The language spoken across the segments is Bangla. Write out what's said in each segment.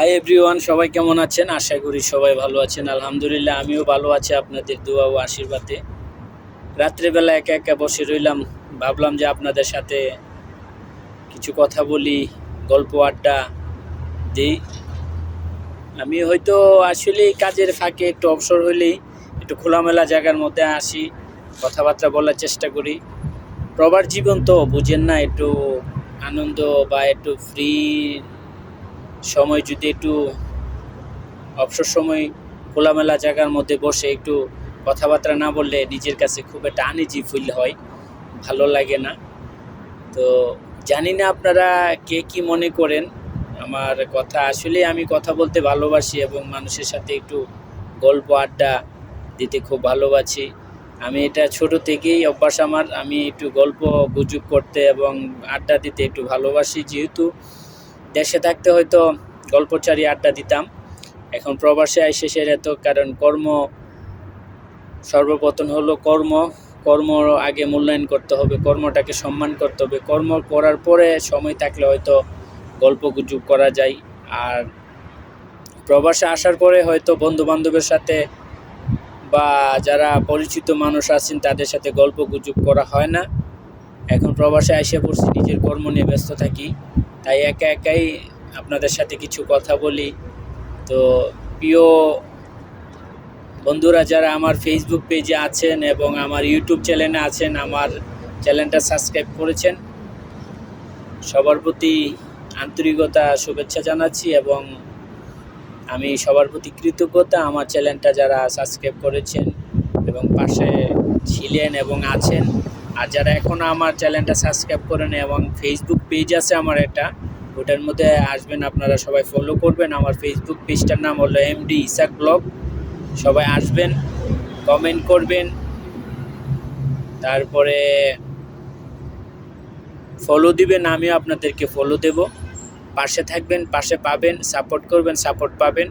হাই এভরিওয়ান সবাই কেমন আছেন? আশা করি সবাই ভালো আছেন। আলহামদুলিল্লাহ, আমিও ভালো আছি আপনাদের দোয়া ও আশীর্বাদে। রাত্রেবেলা একা একা বসে রইলাম। ভাবলাম যে আপনাদের সাথে কিছু কথা বলি, গল্প, আড্ডা দিই। আমি হয়তো আসলে কাজের ফাঁকে একটু অবসর হইলেই একটু খোলামেলা জায়গার মধ্যে আসি, কথাবার্তা বলার চেষ্টা করি। প্রবার জীবন তো বুঝেন না, একটু আনন্দ বা একটু ফ্রি সময় যদি একটু, অবসর সময় খোলামেলা জায়গার মধ্যে বসে একটু কথাবার্তা না বললে নিজের কাছে খুব একটা আনইজি ফিল হয়, ভালো লাগে না। তো জানি না আপনারা কে কি মনে করেন, আমার কথা আসলে আমি কথা বলতে ভালোবাসি এবং মানুষের সাথে একটু গল্প আড্ডা দিতে খুব ভালোবাসি। আমি এটা ছোট থেকেই অভ্যাস আমার, আমি একটু গল্প গুজব করতে এবং আড্ডা দিতে একটু ভালোবাসি যেহেতু দেশে থাকতে হয়তো গল্পচারী আড্ডা দিতাম। এখন প্রবাসে এসে সেটা তো কারণ কর্ম সর্বপ্রথম হলো কর্ম। কর্ম আগে মূল্যায়ন করতে হবে, কর্মটাকে সম্মান করতে হবে। কর্ম করার পরে সময় থাকলে হয়তো গল্প গুজব করা যায়। আর প্রবাসে আসার পরে হয়তো বন্ধু বান্ধবের সাথে বা যারা পরিচিত মানুষ আছেন তাদের সাথে গল্প গুজব করা হয় না। এখন প্রবাসে এসে পড়ছি, নিজের কর্ম নিয়ে ব্যস্ত থাকি। তাই একা একাই আপনাদের সাথে কিছু কথা বলি। তো প্রিয় বন্ধুরা, যারা আমার ফেসবুক পেজে আছেন এবং আমার ইউটিউব চ্যানেলে আছেন, আমার চ্যানেলটা সাবস্ক্রাইব করেছেন, সবার প্রতি আন্তরিকতা, শুভেচ্ছা জানাচ্ছি এবং আমি সবার প্রতি কৃতজ্ঞতা। আমার চ্যানেলটা যারা সাবস্ক্রাইব করেছেন এবং পাশে ছিলেন এবং আছেন আর যারা এখনও আমার চ্যানেলটা সাবস্ক্রাইব করেন এবং ফেসবুক পেজ আছে আমার একটা ওটার মধ্যে আসবেন আপনারা সবাই ফলো করবেন। আমার ফেসবুক পেজটার নাম হলো এমডি ইসাক ব্লগ সবাই আসবেন কমেন্ট করবেন, তারপরে ফলো দিবেন, আমিও আপনাদেরকে ফলো দেব। পাশে থাকবেন, পাশে পাবেন সাপোর্ট করবেন সাপোর্ট পাবেন।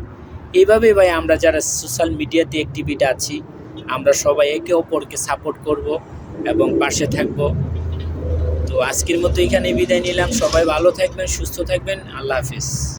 এইভাবেই ভাই আমরা যারা সোশ্যাল মিডিয়াতে অ্যাক্টিভিটি আছি, আমরা সবাই একে অপরকে সাপোর্ট করব। এবং পাশে থাকব। তো আজকের মতো এখানে বিদায় নিলাম। সবাই ভালো থাকবেন, সুস্থ থাকবেন। আল্লাহ হাফিজ।